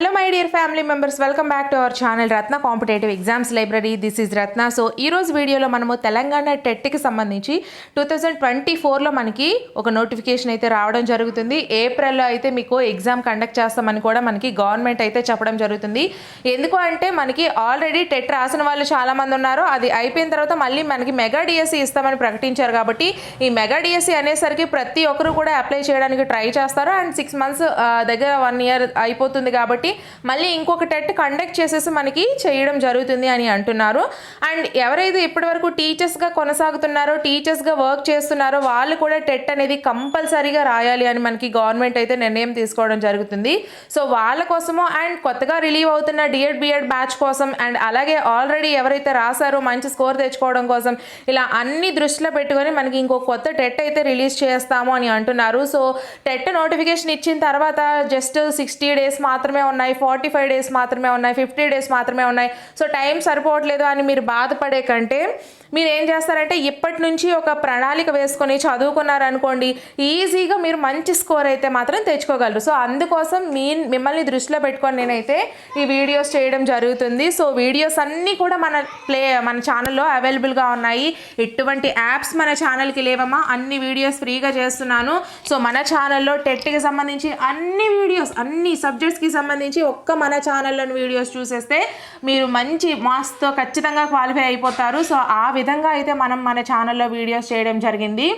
Hello my dear family members welcome back to our channel Ratna competitive exams library this is Ratna so ఈ రోజు వీడియోలో మనము తెలంగాణ టెట్కి సంబంధించి two thousand twenty ఫోర్లో మనకి ఒక నోటిఫికేషన్ అయితే రావడం జరుగుతుంది. ఏప్రిల్లో అయితే మీకు ఎగ్జామ్ కండక్ట్ చేస్తామని కూడా మనకి గవర్నమెంట్ అయితే చెప్పడం జరుగుతుంది. ఎందుకు అంటే మనకి ఆల్రెడీ టెట్ రాసిన వాళ్ళు చాలామంది ఉన్నారు. అది అయిపోయిన తర్వాత మళ్ళీ మనకి మెగా డిఎస్సి ఇస్తామని ప్రకటించారు కాబట్టి ఈ మెగా డిఎస్సి అనేసరికి ప్రతి ఒక్కరు కూడా అప్లై చేయడానికి ట్రై చేస్తారు. అండ్ సిక్స్ మంత్స్ దగ్గర వన్ ఇయర్ అయిపోతుంది కాబట్టి మళ్ళీ ఇంకొక టెట్ కండక్ట్ చేసేసి మనకి చేయడం జరుగుతుంది అని అంటున్నారు. అండ్ ఎవరైతే ఇప్పటివరకు టీచర్స్గా కొనసాగుతున్నారో టీచర్స్గా వర్క్ చేస్తున్నారో వాళ్ళు కూడా టెట్ అనేది కంపల్సరీగా రాయాలి అని మనకి గవర్నమెంట్ అయితే నిర్ణయం తీసుకోవడం జరుగుతుంది. సో వాళ్ళ కోసము అండ్ కొత్తగా రిలీవ్ అవుతున్న డిఎడ్ బిఎడ్ బ్యాచ్ కోసం అండ్ అలాగే ఆల్రెడీ ఎవరైతే రాశారో మంచి స్కోర్ తెచ్చుకోవడం కోసం ఇలా అన్ని దృష్టిలో పెట్టుకొని మనకి ఇంకో కొత్త టెట్ అయితే రిలీజ్ చేస్తాము అని అంటున్నారు. సో టెట్ నోటిఫికేషన్ ఇచ్చిన తర్వాత జస్ట్ సిక్స్టీ డేస్ మాత్రమే ఉన్నాయి ఫార్టీ ఫైవ్ డేస్ మాత్రమే ఉన్నాయి ఫిఫ్టీ డేస్ మాత్రమే ఉన్నాయి. సో టైం సరిపోవట్లేదు అని మీరు బాధపడే కంటే మీరు ఏం చేస్తారంటే ఇప్పటి నుంచి ఒక ప్రణాళిక వేసుకొని చదువుకున్నారనుకోండి ఈజీగా మీరు మంచి స్కోర్ అయితే మాత్రం తెచ్చుకోగలరు. సో అందుకోసం మీ మిమ్మల్ని దృష్టిలో పెట్టుకొని నేనైతే ఈ వీడియోస్ చేయడం జరుగుతుంది. సో వీడియోస్ అన్నీ కూడా మన ప్లే మన ఛానల్లో అవైలబుల్గా ఉన్నాయి. ఎటువంటి యాప్స్ మన ఛానల్కి లేవమ్మా. అన్ని వీడియోస్ ఫ్రీగా చేస్తున్నాను. సో మన ఛానల్లో టెట్కి సంబంధించి అన్ని వీడియోస్ అన్ని సబ్జెక్ట్స్కి సంబంధించి ఒక్క మన ఛానల్లోని వీడియోస్ చూసేస్తే మీరు మంచి మార్క్స్తో ఖచ్చితంగా క్వాలిఫై అయిపోతారు. సో ఆ విధంగా అయితే మనం మన ఛానల్లో వీడియోస్ చేయడం జరిగింది.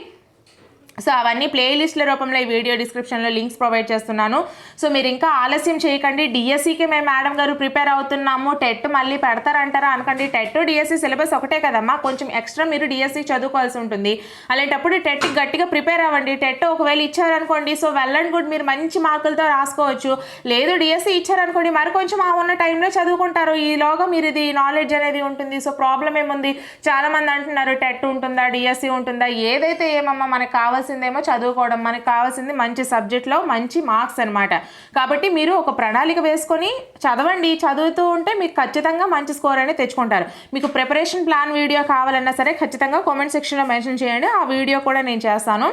సో అవన్నీ ప్లేలిస్ట్ల రూపంలో ఈ వీడియో డిస్క్రిప్షన్లో లింక్స్ ప్రొవైడ్ చేస్తున్నాను. సో మీరు ఇంకా ఆలస్యం చేయకండి. డిఎస్సికి మేము మేడం గారు ప్రిపేర్ అవుతున్నాము. టెట్ మళ్ళీ పెడతారంటారా అనుకోండి. టెట్ డిఎస్సి సిలబస్ ఒకటే కదమ్మా. కొంచెం ఎక్స్ట్రా మీరు డిఎస్సి చదువుకోవాల్సి ఉంటుంది. అలాంటప్పుడు టెట్ గట్టిగా ప్రిపేర్ అవ్వండి. టెట్ ఒకవేళ ఇచ్చారనుకోండి సో వెల్ అండ్ గుడ్ మీరు మంచి మార్కులతో రాసుకోవచ్చు. లేదు డిఎస్సి ఇచ్చారనుకోండి మరి కొంచెం ఆ ఉన్న టైంలో చదువుకుంటారు. ఈలోగా మీరు ఇది నాలెడ్జ్ అనేది ఉంటుంది. సో ప్రాబ్లం ఏముంది? చాలామంది అంటున్నారు టెట్ ఉంటుందా? డిఎస్సి ఉంటుందా? ఏదైతే ఏమమ్మా మనకు కావాల్సిందేమో చదువుకోవడం మనకు కావాల్సింది మంచి సబ్జెక్ట్లో మంచి మార్క్స్ అనమాట కాబట్టి మీరు ఒక ప్రణాళిక వేసుకొని చదవండి చదువుతూ ఉంటే మీకు ఖచ్చితంగా మంచి స్కోర్ అనేది తెచ్చుకుంటారు. మీకు ప్రిపరేషన్ ప్లాన్ వీడియో కావాలన్నా సరే ఖచ్చితంగా కామెంట్ సెక్షన్లో మెన్షన్ చేయండి. ఆ వీడియో కూడా నేను చేస్తాను.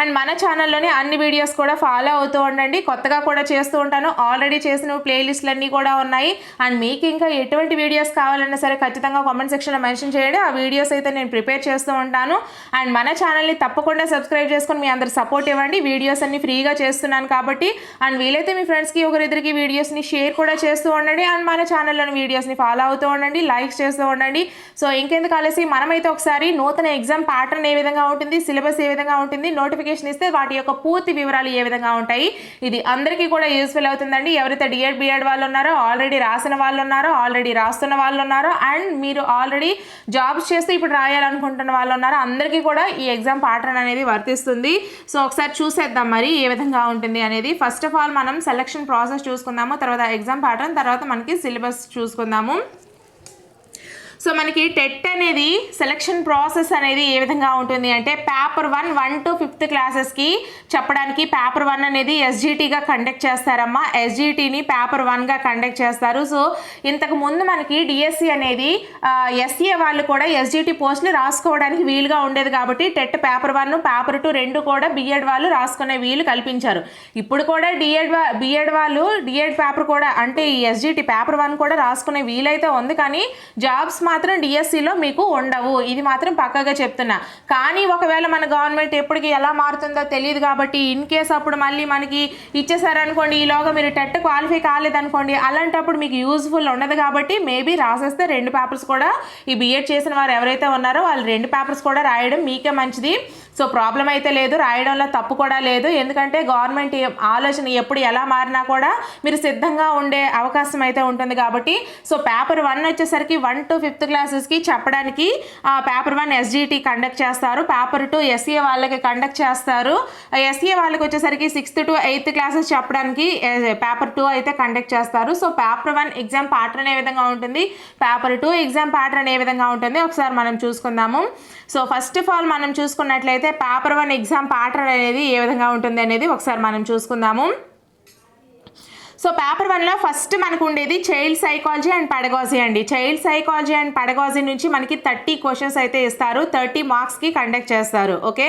అండ్ మన ఛానల్లోనే అన్ని వీడియోస్ కూడా ఫాలో అవుతూ ఉండండి. కొత్తగా కూడా చేస్తూ ఉంటాను. ఆల్రెడీ చేసిన ప్లేలిస్ట్లు అన్నీ కూడా ఉన్నాయి. అండ్ మీకు ఇంకా ఎటువంటి వీడియోస్ కావాలన్నా సరే ఖచ్చితంగా కామెంట్ సెక్షన్లో మెన్షన్ చేయండి. ఆ వీడియోస్ అయితే నేను ప్రిపేర్ చేస్తూ ఉంటాను. అండ్ మన ఛానల్ని తప్పకుండా సబ్స్క్రైబ్ చేసుకొని మీ అందరు సపోర్ట్ ఇవ్వండి. వీడియోస్ అన్ని ఫ్రీగా చేస్తున్నాను కాబట్టి అండ్ వీలైతే మీ ఫ్రెండ్స్కి ఒకరిద్దరికి వీడియోస్ని షేర్ కూడా చేస్తూ ఉండండి. అండ్ మన ఛానల్లోని వీడియోస్ని ఫాలో అవుతూ ఉండండి లైక్స్ చేస్తూ ఉండండి. సో ఇంకెందుకు కలిసి మనమైతే ఒకసారి నూతన ఎగ్జామ్ ప్యాటర్న్ ఏ విధంగా ఉంటుంది సిలబస్ ఏ విధంగా ఉంటుంది నోటిఫికేషన్ ఇస్తే వాటి యొక్క పూర్తి వివరాలు ఏ విధంగా ఉంటాయి ఇది అందరికీ కూడా యూస్ఫుల్ అవుతుందండి. ఎవరైతే డిఎడ్ బిఎడ్ వాళ్ళు ఉన్నారో ఆల్రెడీ రాసిన వాళ్ళు ఉన్నారో ఆల్రెడీ రాస్తున్న వాళ్ళు ఉన్నారో అండ్ మీరు ఆల్రెడీ జాబ్స్ చేస్తే ఇప్పుడు రాయాలనుకుంటున్న వాళ్ళు ఉన్నారో అందరికీ కూడా ఈ ఎగ్జామ్ ప్యాటర్న్ అనేది వర్తిస్తుంది. సో ఒకసారి చూసేద్దాం మరి ఏ విధంగా ఉంటుంది అనేది. ఫస్ట్ ఆఫ్ ఆల్ మనం సెలక్షన్ ప్రాసెస్ చూసుకుందాము తర్వాత ఎగ్జామ్ ప్యాటర్న్ తర్వాత మనకి సిలబస్ చూసుకుందాము. సో మనకి టెట్ అనేది సెలక్షన్ ప్రాసెస్ అనేది ఏ విధంగా ఉంటుంది అంటే paper one one to fifth క్లాసెస్కి చెప్పడానికి పేపర్ వన్ అనేది ఎస్జిటిగా కండక్ట్ చేస్తారమ్మా. ఎస్జిటిని పేపర్ వన్గా కండక్ట్ చేస్తారు. సో ఇంతకు ముందు మనకి డిఎస్సి అనేది ఎస్సీఏ వాళ్ళు కూడా ఎస్జిటి పోస్టులు రాసుకోవడానికి వీలుగా ఉండేది కాబట్టి TET paper one paper two రెండు కూడా బిఎడ్ వాళ్ళు రాసుకునే వీలు కల్పించారు. ఇప్పుడు కూడా డిఎడ్ బిఎడ్ వాళ్ళు డిఎడ్ పేపర్ కూడా అంటే ఈ ఎస్జిటి పేపర్ వన్ కూడా రాసుకునే వీలైతే ఉంది. కానీ జాబ్స్ మాత్రం డిఎస్సిలో మీకు ఉండవు. ఇది మాత్రం పక్కగా చెప్తున్నా. కానీ ఒకవేళ మన గవర్నమెంట్ ఎప్పటికి ఎలా మారుతుందో తెలియదు కాబట్టి ఇన్ కేస్ అప్పుడు మళ్ళీ మనకి ఇచ్చేసారనుకోండి ఈలోగా మీరు టెట్ క్వాలిఫై కాలేదనుకోండి అలాంటప్పుడు మీకు యూజ్ఫుల్ ఉండదు కాబట్టి మేబీ రాసేస్తే రెండు పేపర్స్ కూడా ఈ బీఎడ్ చేసిన వారు ఎవరైతే ఉన్నారో వాళ్ళు రెండు పేపర్స్ కూడా రాయడం మీకే మంచిది. సో ప్రాబ్లం అయితే లేదు రాయడంలో తప్పు కూడా లేదు. ఎందుకంటే గవర్నమెంట్ ఆలోచన ఎప్పుడు ఎలా మారినా కూడా మీరు సిద్ధంగా ఉండే అవకాశం అయితే ఉంటుంది కాబట్టి సో పేపర్ వన్ వచ్చేసరికి వన్ టు ఫిఫ్త్ క్లాసెస్కి చెప్పడానికి పేపర్ వన్ ఎస్జిటి కండక్ట్ చేస్తారు. పేపర్ టూ ఎస్ఏ వాళ్ళకి కండక్ట్ చేస్తారు. ఎస్ఏ వాళ్ళకి వచ్చేసరికి సిక్స్త్ టు ఎయిత్ క్లాసెస్ చెప్పడానికి పేపర్ టూ అయితే కండక్ట్ చేస్తారు. So paper one exam pattern ఏ విధంగా ఉంటుంది? పేపర్ టూ ఎగ్జామ్ ప్యాటర్న్ ఏ విధంగా ఉంటుంది? ఒకసారి మనం చూసుకుందాము. సో ఫస్ట్ ఆఫ్ ఆల్ మనం చూసుకున్నట్లయితే పేపర్ వన్ ఎగ్జామ్ ప్యాటర్న్ అనేది ఏ విధంగా ఉంటుంది అనేది ఒకసారి మనం చూసుకుందాము. సో పేపర్ వన్లో ఫస్ట్ మనకు ఉండేది చైల్డ్ సైకాలజీ అండ్ పెడగాజీ అండి. చైల్డ్ సైకాలజీ అండ్ పెడగాజీ నుంచి మనకి థర్టీ క్వశ్చన్స్ అయితే ఇస్తారు. థర్టీ మార్క్స్కి కండక్ట్ చేస్తారు. Okay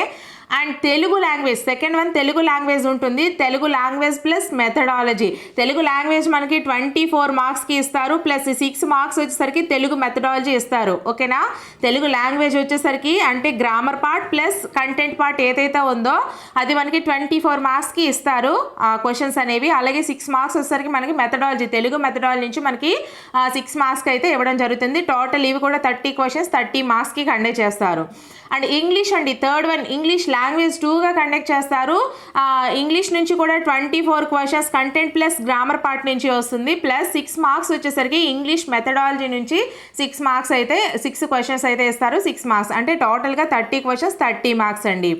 and Telugu language second one Telugu language ఉంటుంది. Telugu language plus methodology Telugu language మనకి ట్వంటీ ఫోర్ మార్క్స్కి ఇస్తారు ప్లస్ సిక్స్ మార్క్స్ వచ్చేసరికి తెలుగు మెథడాలజీ ఇస్తారు. ఓకేనా? తెలుగు లాంగ్వేజ్ వచ్చేసరికి అంటే grammar part plus content part ఏదైతే ఉందో అది మనకి ట్వంటీ ఫోర్ మార్క్స్కి ఇస్తారు. క్వశ్చన్స్ అనేవి. అలాగే సిక్స్ మార్క్స్ వచ్చేసరికి మనకి మెథడాలజీ తెలుగు మెథడాలజీ నుంచి మనకి సిక్స్ మార్క్స్కి అయితే ఇవ్వడం జరుగుతుంది. టోటల్ ఇవి కూడా థర్టీ క్వశ్చన్స్ థర్టీ మార్క్స్కి కండక్ట్ చేస్తారు. అండ్ ఇంగ్లీష్ అండి థర్డ్ వన్ ఇంగ్లీష్ లాంగ్వేజ్ టూగా కండక్ట్ చేస్తారు. ఇంగ్లీష్ నుంచి కూడా twenty four questions content plus grammar part నుంచి వస్తుంది. ప్లస్ సిక్స్ మార్క్స్ వచ్చేసరికి ఇంగ్లీష్ మెథడాలజీ నుంచి సిక్స్ మార్క్స్ అయితే సిక్స్ క్వశ్చన్స్ అయితే ఇస్తారు. సిక్స్ మార్క్స్ అంటే టోటల్గా థర్టీ క్వశ్చన్స్ థర్టీ మార్క్స్ అండి.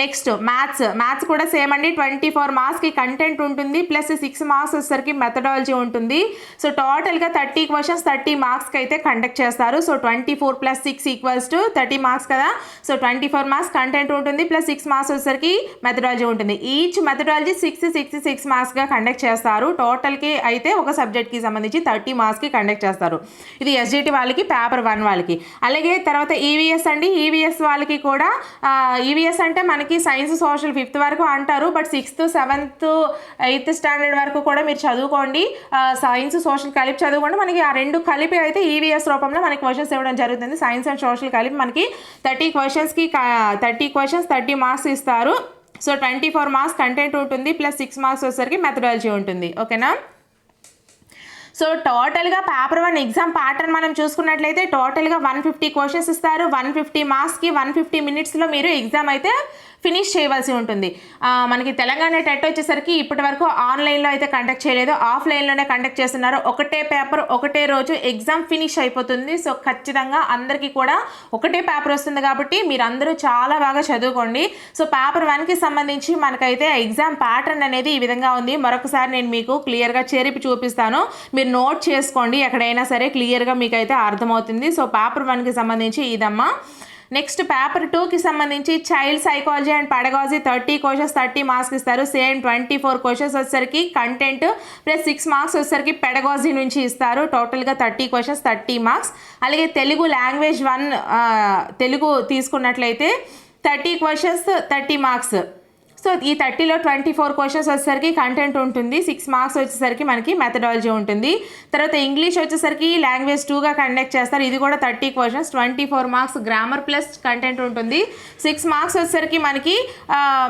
Next maths. మ్యాథ్స్ కూడా సేమ్ అండి. ట్వంటీ ఫోర్ మార్క్స్కి కంటెంట్ ఉంటుంది. ప్లస్ సిక్స్ మార్క్స్ వచ్చేసరికి మెథడాలజీ ఉంటుంది. సో టోటల్గా థర్టీ క్వశ్చన్స్ థర్టీ మార్క్స్కి అయితే కండక్ట్ చేస్తారు. So twenty four plus six equals to thirty marks కదా. So twenty four marks content ఉంటుంది. ప్లస్ సిక్స్ మార్క్స్ వచ్చేసరికి మెథడాలజీ ఉంటుంది. Each methodology six six six మార్క్స్గా conduct చేస్తారు. టోటల్కి అయితే ఒక సబ్జెక్ట్కి సంబంధించి థర్టీ మార్క్స్కి కండక్ట్ చేస్తారు. ఇది ఎస్జిటి వాళ్ళకి పేపర్ వన్ వాళ్ళకి. అలాగే తర్వాత ఈవీఎస్ అండి. ఈవీఎస్ వాళ్ళకి కూడా ఈవీఎస్ అంటే మనకి సైన్స్ సోషల్ ఫిఫ్త్ వరకు అంటారు. But sixth seventh eighth standard వరకు కూడా మీరు చదువుకోండి. సైన్స్ సోషల్ కలిపి చదువుకోండి. మనకి ఆ రెండు కలిపి అయితే ఈవీఎస్ రూపంలో మనకి క్వశ్చన్స్ ఇవ్వడం జరుగుతుంది. సైన్స్ అండ్ సోషల్ కలిపి మనకి థర్టీ క్వశ్చన్స్కి థర్టీ క్వశ్చన్స్ థర్టీ మార్క్స్ ఇస్తారు. So twenty four marks content ఉంటుంది. ప్లస్ సిక్స్ మార్క్స్ వచ్చేసరికి మెథడాలజీ ఉంటుంది. ఓకేనా? సో టోటల్గా పేపర్ వన్ ఎగ్జామ్ ప్యాటర్న్ మనం చూసుకున్నట్లయితే టోటల్గా వన్ ఫిఫ్టీ క్వశ్చన్స్ ఇస్తారు. వన్ ఫిఫ్టీ మార్క్స్కి వన్ ఫిఫ్టీ మినిట్స్లో మీరు ఎగ్జామ్ అయితే ఫినిష్ చేయవలసి ఉంటుంది. మనకి తెలంగాణ టెట్ వచ్చేసరికి ఇప్పటి వరకు ఆన్లైన్లో అయితే కండక్ట్ చేయలేదు. ఆఫ్లైన్లోనే కండక్ట్ చేస్తున్నారు. ఒకటే పేపర్ ఒకటే రోజు ఎగ్జామ్ ఫినిష్ అయిపోతుంది. సో ఖచ్చితంగా అందరికీ కూడా ఒకటే పేపర్ వస్తుంది కాబట్టి మీరు అందరూ చాలా బాగా చదువుకోండి. సో పేపర్ వన్కి సంబంధించి మనకైతే ఎగ్జామ్ ప్యాటర్న్ అనేది ఈ విధంగా ఉంది. మరొకసారి నేను మీకు క్లియర్గా చేరిపి చూపిస్తాను. మీరు నోట్ చేసుకోండి. ఎక్కడైనా సరే క్లియర్గా మీకైతే అర్థమవుతుంది. సో పేపర్ వన్కి సంబంధించి ఇదమ్మా. నెక్స్ట్ పేపర్ టూకి సంబంధించి child psychology and pedagogy thirty questions thirty marks ఇస్తారు. సేమ్ ట్వంటీ ఫోర్ క్వశ్చన్స్ వచ్చేసరికి కంటెంట్ ప్లస్ సిక్స్ మార్క్స్ వచ్చేసరికి పెడగాజీ నుంచి ఇస్తారు. టోటల్గా థర్టీ క్వశ్చన్స్ థర్టీ మార్క్స్. అలాగే తెలుగు లాంగ్వేజ్ వన్ తెలుగు తీసుకున్నట్లయితే thirty questions thirty marks. So ఈ థర్టీలో ట్వంటీ ఫోర్ క్వశ్చన్స్ వచ్చేసరికి కంటెంట్ ఉంటుంది. సిక్స్ మార్క్స్ వచ్చేసరికి మనకి మెథడాలజీ ఉంటుంది. తర్వాత ఇంగ్లీష్ వచ్చేసరికి లాంగ్వేజ్ టూగా కండక్ట్ చేస్తారు. ఇది కూడా thirty questions twenty four marks grammar plus content ఉంటుంది. సిక్స్ మార్క్స్ వచ్చేసరికి మనకి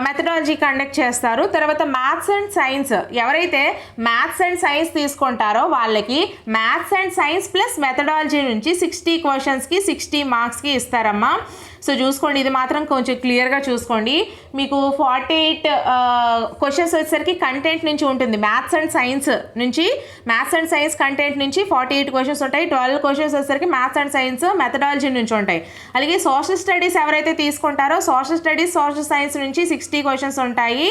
మెథడాలజీ కండక్ట్ చేస్తారు. తర్వాత మ్యాథ్స్ అండ్ సైన్స్ ఎవరైతే మ్యాథ్స్ అండ్ సైన్స్ తీసుకుంటారో వాళ్ళకి maths and science plus methodology నుంచి సిక్స్టీ క్వశ్చన్స్కి సిక్స్టీ మార్క్స్కి ఇస్తారమ్మా. సో చూసుకోండి ఇది మాత్రం కొంచెం క్లియర్గా చూసుకోండి. మీకు ఫార్టీ ఎయిట్ క్వశ్చన్స్ వచ్చేసరికి కంటెంట్ నుంచి ఉంటుంది. మ్యాథ్స్ అండ్ సైన్స్ నుంచి. మ్యాథ్స్ అండ్ సైన్స్ కంటెంట్ నుంచి ఫార్టీ ఎయిట్ క్వశ్చన్స్ ఉంటాయి. ట్వెల్వ్ క్వశ్చన్స్ వచ్చేసరికి మ్యాథ్స్ అండ్ సైన్స్ మెథడాలజీ నుంచి ఉంటాయి. అలాగే సోషల్ స్టడీస్ ఎవరైతే తీసుకుంటారో సోషల్ స్టడీస్ సోషల్ సైన్స్ నుంచి సిక్స్టీ క్వశ్చన్స్ ఉంటాయి.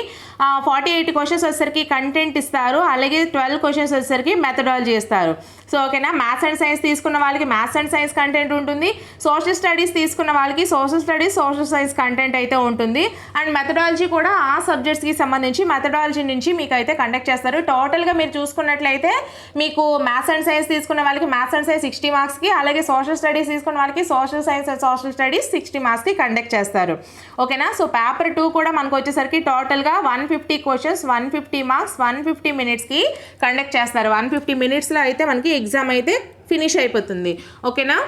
ఫార్టీ ఎయిట్ క్వశ్చన్స్ వచ్చేసరికి కంటెంట్ ఇస్తారు. అలాగే ట్వెల్వ్ క్వశ్చన్స్ వచ్చేసరికి మెథడాలజీ ఇస్తారు. సో ఓకేనా? మ్యాథ్స్ అండ్ సైన్స్ తీసుకున్న వాళ్ళకి మ్యాథ్స్ అండ్ సైన్స్ కంటెంట్ ఉంటుంది. సోషల్ స్టడీస్ తీసుకున్న వాళ్ళకి social studies social science content అయితే ఉంటుంది. అండ్ మెథడాలజీ కూడా ఆ సబ్జెక్ట్స్కి సంబంధించి మెథడాలజీ నుంచి మీకు అయితే కండక్ట్ చేస్తారు టోటల్గా మీరు చూసుకున్నట్లయితే మీకు మ్యాథ్స్ అండ్ సైన్స్ తీసుకున్న వాళ్ళకి మ్యాథ్స్ అండ్ సైన్స్ సిక్స్టీ మార్క్స్కి అలాగే సోషల్ స్టడీస్ తీసుకున్న వాళ్ళకి social science and social studies sixty మార్క్స్కి కండక్ట్ చేస్తారు. ఓకేనా? సో పేపర్ టూ కూడా మనకు వచ్చేసరికి టోటల్గా one fifty questions one fifty marks one fifty మినిట్స్కి కండక్ట్ చేస్తారు. వన్ ఫిఫ్టీ మినిట్స్లో అయితే మనకి ఎగ్జామ్ అయితే ఫినిష్ అయిపోతుంది. ఓకేనా?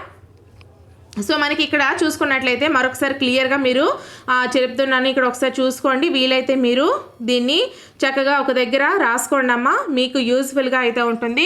సో మనకి ఇక్కడ చూసుకున్నట్లయితే మరొకసారి క్లియర్గా మీరు చెప్తున్నాను. ఇక్కడ ఒకసారి చూసుకోండి. వీలైతే మీరు దీన్ని చక్కగా ఒక దగ్గర రాసుకోండి అమ్మా. మీకు యూస్ఫుల్గా అయితే ఉంటుంది.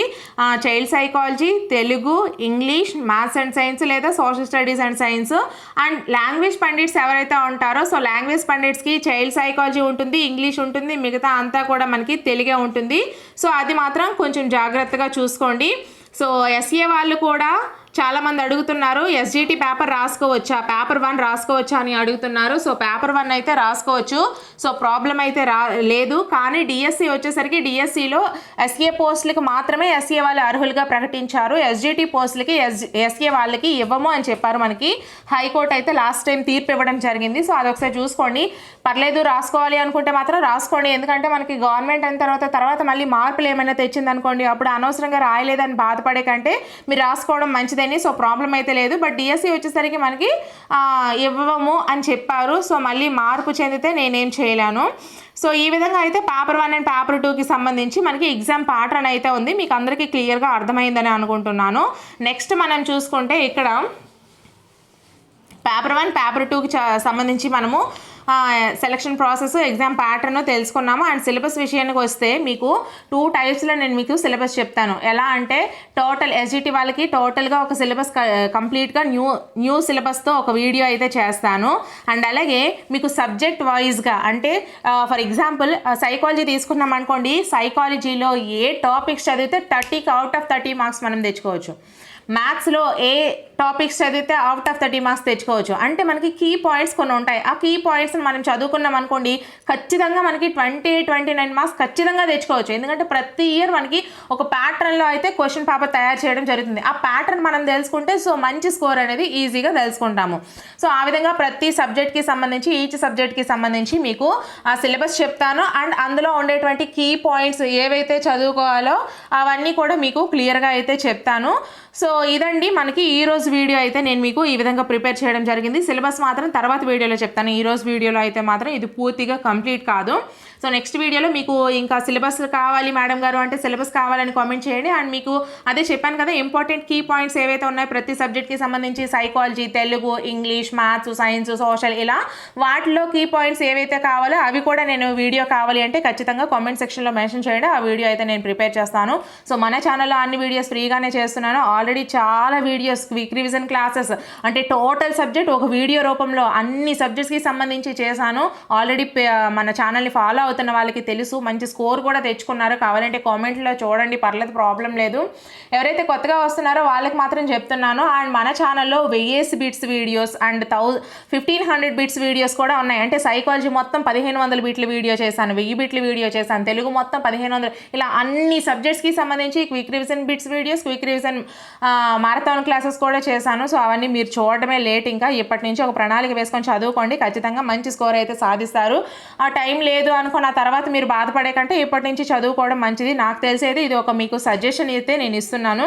Child psychology Telugu English maths and science లేదా social studies and science. And language pandits ఎవరైతే ఉంటారో సో లాంగ్వేజ్ పండిట్స్కి చైల్డ్ సైకాలజీ ఉంటుంది ఇంగ్లీష్ ఉంటుంది మిగతా అంతా కూడా మనకి తెలుగే ఉంటుంది. సో అది మాత్రం కొంచెం జాగ్రత్తగా చూసుకోండి. సో ఎస్ఏ వాళ్ళు కూడా చాలామంది అడుగుతున్నారు ఎస్జిటి పేపర్ రాసుకోవచ్చా? పేపర్ వన్ రాసుకోవచ్చా అని అడుగుతున్నారు. సో పేపర్ వన్ అయితే రాసుకోవచ్చు. సో ప్రాబ్లం అయితే రా లేదు. కానీ డిఎస్సి వచ్చేసరికి డిఎస్సిలో ఎస్ఏ పోస్టులకు మాత్రమే ఎస్ఏ వాళ్ళు అర్హులుగా ప్రకటించారు. ఎస్జిటి పోస్టులకి ఎస్ ఎస్ఏ వాళ్ళకి ఇవ్వము అని చెప్పారు మనకి. హైకోర్టు అయితే లాస్ట్ టైం తీర్పు ఇవ్వడం జరిగింది. సో అదొకసారి చూసుకోండి. పర్లేదు రాసుకోవాలి అనుకుంటే మాత్రం రాసుకోండి. ఎందుకంటే మనకి గవర్నమెంట్ అయిన తర్వాత తర్వాత మళ్ళీ మార్పులు ఏమైనా తెచ్చిందనుకోండి అప్పుడు అనవసరంగా రాయలేదని బాధపడే కంటే మీరు రాసుకోవడం మంచిది మంచిదని సో ప్రాబ్లం అయితే లేదు. బట్ డిఎస్సి వచ్చేసరికి మనకి ఇవ్వము అని చెప్పారు. సో మళ్ళీ మార్పు చెందితే నేనేం చేయలేను. సో ఈ విధంగా అయితే పేపర్ వన్ అండ్ పేపర్ టూకి సంబంధించి మనకి ఎగ్జామ్ ప్యాటర్న్ అయితే ఉంది. మీకు అందరికీ క్లియర్గా అర్థమైందని అనుకుంటున్నాను. నెక్స్ట్ మనం చూసుకుంటే ఇక్కడ పేపర్ వన్ పేపర్ టూకి సంబంధించి మనము సెలక్షన్ ప్రాసెస్ ఎగ్జామ్ ప్యాటర్న్ తెలుసుకున్నాము. అండ్ సిలబస్ విషయానికి వస్తే మీకు టూ టైప్స్లో నేను మీకు సిలబస్ చెప్తాను. ఎలా అంటే టోటల్ ఎస్జిటి వాళ్ళకి టోటల్గా ఒక సిలబస్ కంప్లీట్గా న్యూ న్యూ సిలబస్తో ఒక వీడియో అయితే చేస్తాను. అండ్ అలాగే మీకు సబ్జెక్ట్ వైజ్గా అంటే ఫర్ ఎగ్జాంపుల్ సైకాలజీ తీసుకున్నాం అనుకోండి సైకాలజీలో ఏ టాపిక్స్ చదివితే థర్టీకి అవుట్ ఆఫ్ థర్టీ మార్క్స్ మనం తెచ్చుకోవచ్చు. మ్యాథ్స్లో ఏ టాపిక్స్ చదివితే అవుట్ ఆఫ్ థర్టీ మార్క్స్ తెచ్చుకోవచ్చు. అంటే మనకి కీ పాయింట్స్ కొన్ని ఉంటాయి. ఆ కీ పాయింట్స్ మనం చదువుకున్నాం అనుకోండి ఖచ్చితంగా మనకి ట్వంటీ ట్వంటీ నైన్ మార్క్స్ ఖచ్చితంగా తెచ్చుకోవచ్చు. ఎందుకంటే ప్రతి ఇయర్ మనకి ఒక ప్యాటర్న్లో అయితే క్వశ్చన్ పేపర్ తయారు చేయడం జరుగుతుంది. ఆ ప్యాటర్న్ మనం తెలుసుకుంటే సో మంచి స్కోర్ అనేది ఈజీగా తెలుసుకుంటాము. సో ఆ విధంగా ప్రతి సబ్జెక్ట్కి సంబంధించి ఈచ్ సబ్జెక్ట్కి సంబంధించి మీకు ఆ సిలబస్ చెప్తాను. అండ్ అందులో ఉండేటువంటి కీ పాయింట్స్ ఏవైతే చదువుకోవాలో అవన్నీ కూడా మీకు క్లియర్గా అయితే చెప్తాను. సో ఇదండి మనకి ఈ ఈరోజు వీడియో అయితే నేను మీకు ఈ విధంగా ప్రిపేర్ చేయడం జరిగింది. సిలబస్ మాత్రం తర్వాత వీడియోలో చెప్తాను. ఈరోజు వీడియోలో అయితే మాత్రం ఇది పూర్తిగా కంప్లీట్ కాదు. సో నెక్స్ట్ వీడియోలో మీకు ఇంకా సిలబస్ కావాలి మేడం గారు అంటే సిలబస్ కావాలని కామెంట్ చేయండి. అండ్ మీకు అదే చెప్పాను కదా ఇంపార్టెంట్ కీ పాయింట్స్ ఏవైతే ఉన్నాయో ప్రతి సబ్జెక్ట్కి సంబంధించి psychology Telugu English maths science social ఇలా వాటిలో కీ పాయింట్స్ ఏవైతే కావాలో అవి కూడా నేను వీడియో కావాలి అంటే ఖచ్చితంగా కామెంట్ సెక్షన్లో మెన్షన్ చేయండి. ఆ వీడియో అయితే నేను ప్రిపేర్ చేస్తాను. సో మన ఛానల్లో అన్ని వీడియోస్ ఫ్రీగానే చేస్తున్నాను. ఆల్రెడీ చాలా వీడియోస్ క్విక్ రివిజన్ క్లాసెస్ అంటే టోటల్ సబ్జెక్ట్ ఒక వీడియో రూపంలో అన్ని సబ్జెక్ట్స్కి సంబంధించి చేశాను. ఆల్రెడీ మన ఛానల్ని ఫాలో అవుతున్న వాళ్ళకి తెలుసు. మంచి స్కోర్ కూడా తెచ్చుకున్నారు. కావాలంటే కామెంట్లో చూడండి. పర్లేదు ప్రాబ్లం లేదు. ఎవరైతే కొత్తగా వస్తున్నారో వాళ్ళకి మాత్రం చెప్తున్నాను. అండ్ మన ఛానల్లో వెయ్యేసి బీట్స్ వీడియోస్ అండ్ థౌ ఫిఫ్టీన్ హండ్రెడ్ బీట్స్ వీడియోస్ కూడా ఉన్నాయి. అంటే సైకాలజీ మొత్తం పదిహేను వందల బిట్ల వీడియో చేశాను. వెయ్యి బిట్ల వీడియో చేశాను. తెలుగు మొత్తం పదిహేను వందలు ఇలా అన్ని సబ్జెక్ట్స్కి సంబంధించి quick revision bits videos quick revision marathon classes కూడా చేశాను. సో అవన్నీ మీరు చూడడమే లేట్. ఇంకా ఇప్పటి నుంచి ఒక ప్రణాళిక వేసుకొని చదువుకోండి. ఖచ్చితంగా మంచి స్కోర్ అయితే సాధిస్తారు. ఆ టైం లేదు అనుకో నా తర్వాత మీరు బాధపడే కంటే ఇప్పటి నుంచి చదువుకోవడం మంచిది. నాకు తెలిసేది ఇది ఒక మీకు సజెషన్ అయితే నేను ఇస్తున్నాను.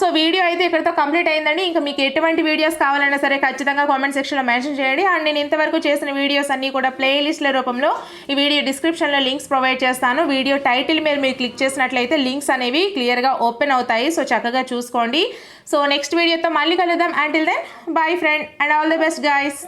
సో వీడియో అయితే ఇక్కడితో కంప్లీట్ అయిందండి. ఇంకా మీకు ఎటువంటి వీడియోస్ కావాలన్నా సరే ఖచ్చితంగా కామెంట్ సెక్షన్లో మెన్షన్ చేయండి. అండ్ నేను ఇంతవరకు చేసిన వీడియోస్ అన్నీ కూడా ప్లేలిస్ట్ల రూపంలో ఈ వీడియో డిస్క్రిప్షన్లో లింక్స్ ప్రొవైడ్ చేస్తాను. వీడియో టైటిల్ మీద మీరు క్లిక్ చేసినట్లయితే లింక్స్ అనేవి క్లియర్గా ఓపెన్ అవుతాయి. సో చక్కగా చూసుకోండి. సో నెక్స్ట్ వీడియోతో మళ్ళీ కలుద్దాం. Until then bye friend and all the best guys